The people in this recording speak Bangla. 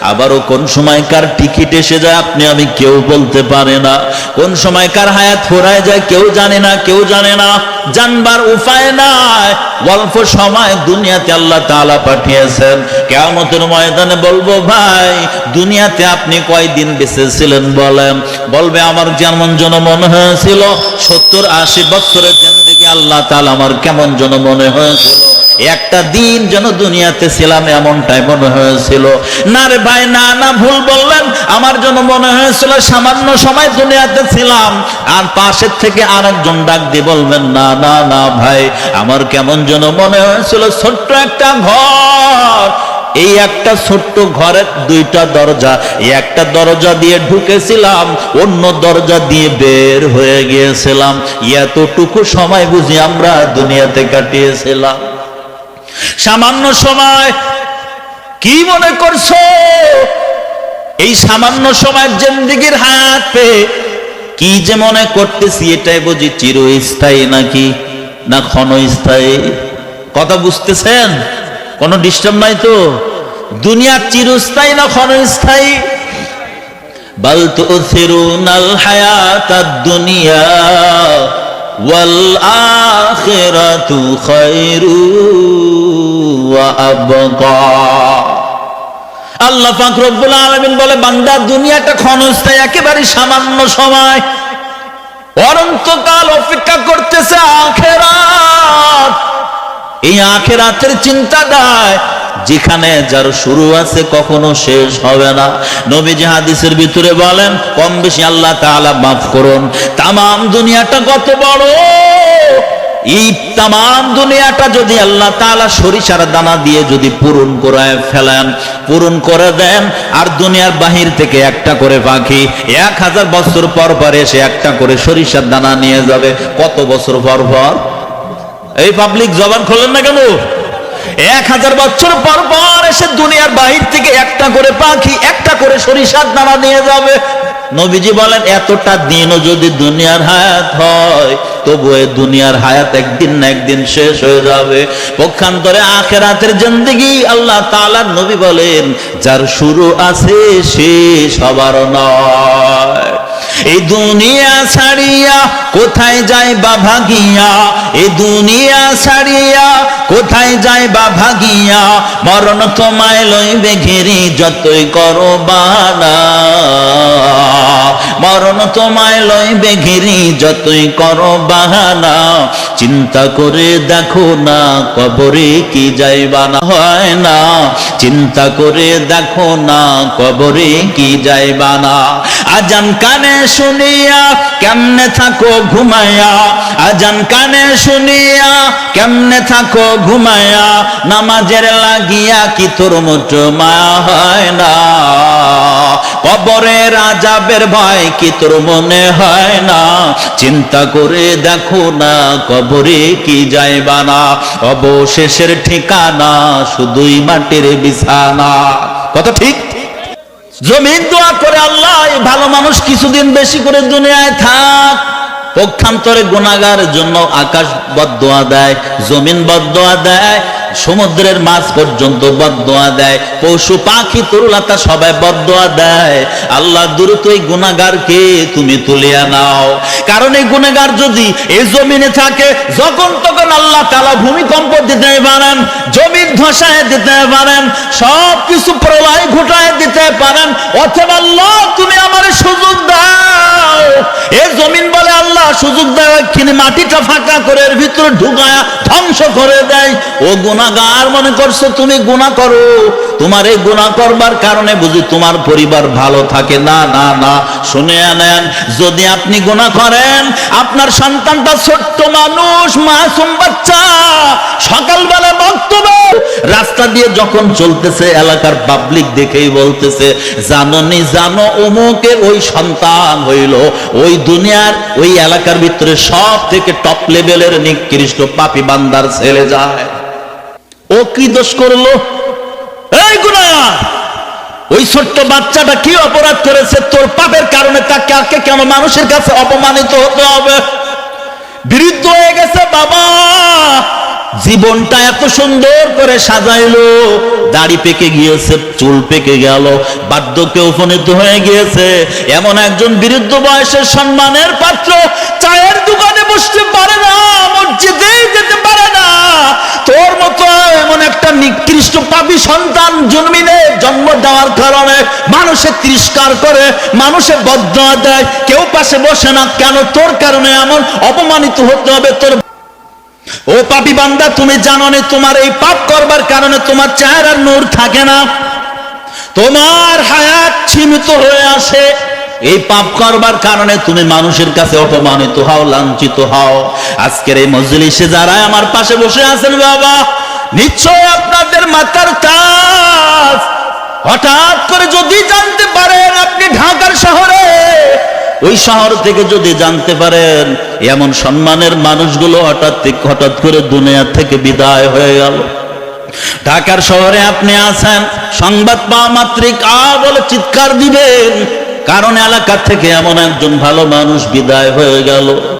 আবারও কোন সময় কার টিকিট এসে যায় আপনি আমি কেউ বলতে পারে না। কোন সময় কার হায়াত ফোরায় যায় কেউ জানে না, কেউ জানে না। জানবার উপায় নাই। অল্প সময় দুনিয়াতে আল্লাহ তাআলা পাঠিয়েছেন। কেয়ামতের ময়দানে বলব, ভাই, দুনিয়াতে আপনি কয়দিন বেঁচে ছিলেন বলেন? বলবে, আমার যেমন যেন মনে হয়েছিল, সত্তর আশি বছরের জিন্দেগি আল্লাহ তাআলা আমার কেমন যেন মনে হয়েছিল। একটা দিন যেন দুনিয়াতে ছিলাম এমনটাই মনে হয়েছিল। না রে ভাই, না না, ভুল বললেন। আমার জন্য মনে হয়েছিল সামান্য সময় দুনিয়াতে ছিলাম। আর পাশের থেকে আরেকজন ডাক দিয়ে বলবেন, না না না ভাই, আমার কেমন যেন মনে হয়েছিল ছোট্ট একটা ঘর। এই একটা ছোট্ট ঘরের দুইটা দরজা, এই একটা দরজা দিয়ে ঢুকেছিলাম, অন্য দরজা দিয়ে বের হয়ে গিয়েছিলাম। এতটুকু সময় বুঝি আমরা দুনিয়াতে কাটিয়েছিলাম। সামান্য সময় কি মনে করছ? এই সামান্য সময় জেন্দিগির হাত পেয়ে কি যে মনে করতেছি এটাই বুঝি চিরস্থায়ী নাকি না ক্ষণস্থায়ী? কথা বুঝতেছেন? কোনো ডিস্টার্ব নাই তো? দুনিয়া চিরস্থায়ী না ক্ষণস্থায়ী? বাল তো ফেরুন দুনিয়া। والآخرة خير وأبقى আল্লাহ পাক রব্বুল আলামিন বলে বান্দা দুনিয়াটা ক্ষণস্থায়ী একেবারে সামান্য সময় অনন্তকাল অপেক্ষা করতেছে আখেরাত এই আখেরাতের চিন্তা দেয় যেখানে যার শুরু আছে কখনো শেষ হবে না। নবীজি হাদিসের ভিতরে বলেন, কম বেশি আল্লাহ তাআলা মাফ করুন। তামাম দুনিয়াটা কত বড়? তাম দুনিয়াটা যদি আল্লাহ তাআলা সরিষার দানা দিয়ে যদি পূরণ করে ফেলেন, পূরণ করে দেন, আর দুনিয়ার বাহির থেকে একটা করে পাখি এক হাজার বছর পর পর এসে একটা করে সরিষার দানা নিয়ে যাবে। কত বছর পর পর? এই পাবলিক জবান খোলেন না কেন? এক হাজার বছর পর পর এসে দুনিয়ার বাহির থেকে একটা করে পাখি, একটা করে সরিষার দানা নিয়ে যাবে। নবীজি বলেন, এতটা দিনও যদি দুনিয়ার হায়াত হয় তবু এই দুনিয়ার হায়াত একদিন না একদিন শেষ হয়ে যাবে। পক্ষান্তরে আখেরাতের জিন্দেগি আল্লাহ তাআলার নবী বলেন, যার শুরু আছে শেষ হবার নয়। এই দুনিয়া ছাড়িয়া কোথায় যাই বা ভাগিয়া? এই দুনিয়া ছাড়িয়া কোথায় যায় বা ভাগিয়া? মরণ তোমায় লইবে ঘেরি, যতই করো বানা মরণ তোমায় লইবে ঘিরি, যতই করো বাহানা চিন্তা করে দেখো না, কবরে কি যাইবা না হয় না। চিন্তা করে দেখো না, কবরে কি যাইবা না। আজান কানে শুনিয়া কেমনে থাকো ঘুমায়া আজান কানে শুনিয়া কেমনে থাকো ঘুমায়া নামাজের লাগিয়া কি তোর মোট মায়া হয় না? কবরের আজাবের ভয় কি তোর মনে হয় না? চিন্তা করে দেখো না, কবরে কি যাইবা না অবশেষের ঠিকানা শুধুই মাটির বিছানা। কথা ঠিক? জমিন দোয়া করে আল্লাহ ভালো মানুষ কিছুদিন বেশি করে দুনিয়ায় থাক। পক্ষান্তরে গুণাগার জন্য আকাশ বদোয়া দেয়, জমিন বদোয়া দেয়, সমুদ্রের মাছ পর্যন্ত বদোয়া দেয়, পশু পাখি তরুলতা সবাই বদোয়া দেয়। আল্লাহ দ্রুত এই গুণাগারকে তুমি তুলিয়া নাও। কারণ এই গুণাগার যদি এই জমিনে থাকে, যখন তখন আল্লাহ তালা ভূমিকম্প দিতে পারেন, জমিন ধসায় দিতে পারেন সব কিছু প্রলয় ঘটায় দিতে পারেন, অথবা আল্লাহ তুমি আমার সুযোগ দাও। এ জমিন বলে সুযোগ দেয়, ওইখানে মাটিটা ফাঁকা করে এর ভিতরে ধ্বংস করে দেয়। ও গুণাগার মনে করছ, তুমি গুণা করো। তোমার এই গুণা করবার কারণে বুঝি তোমার পরিবার ভালো থাকে। না না না, শুনে আনেন যদি আপনি গুণা করেন, আপনার সন্তানটা ছোট্ট মানুষ, মাসুম বাচ্চা, সকালবেলা বক্তব্য রাস্তা দিয়ে যখন চলতেছে, এলাকার পাবলিক দেখেই বলতেছে জাননি জানো অমুকের ওই সন্তান হইল। ওই দুনিয়ার, ওই এলাকার ভিতরে সব থেকে টপ লেভেলের নিকৃষ্ট পাপি বান্দার ছেলে যায়। ও কি দোষ করল? এই গুনাহ! ওই ছোট্ট বাচ্চাটা কি অপরাধ করেছে? তোর পাপের কারণে তাকে কেন মানুষের কাছে অপমানিত হতে হবে? বিরুদ্ধ হয়ে গেছে, বাবা! জীবনটা এত সুন্দর করে সাজাইলো। দাড়ি পেকে গিয়েছে, চুল পেকে গেল বার্ধক্যে উপনীত হয়ে গিয়েছে। এমন একজন বিরুদ্ধ বয়সের সম্মানের পাত্র চায়ের দোকানে বসতে পারে না, মসজিদেই যেতে পারে না। তোর মতো এমন একটা নিকৃষ্ট পাপী সন্তান জন্মিনে জন্ম দেওয়ার কারণে মানুষে তিরস্কার করে, মানুষে বদয়া দেয়, কেউ পাশে বসে না। কেন? তোর কারণে এমন অপমানিত হতে হবে, তোর ও পাপি বান্দা, তুমি জানো না, তোমার এই পাপ করবার কারণে তোমার চেহারার নূর থাকে না। তোমার হায়াত সীমিত হয়ে আসে। এই পাপ করবার কারণে তুমি মানুষের কাছে অপমানিত হও, লাঞ্ছিত হও। আজকের এই মজলিসে যারা আমার পাশে বসে আছেন, বাবা, নিশ্চয় আপনাদের মাথার কাজ। হঠাৎ করে যদি জানতে পারেন, আপনি ঢাকার শহরে ওই শহর থেকে যদি জানতে পারেন, এমন সম্মানের মানুষগুলো হঠাৎ হঠাৎ করে দুনিয়া থেকে বিদায় হয়ে গেল। ঢাকার শহরে আপনি আছেন, সংবাদ পাওয়া মাত্রিক আ বলে চিৎকার দিবেন, কারণ এলাকা থেকে এমন একজন ভালো মানুষ বিদায় হয়ে গেল।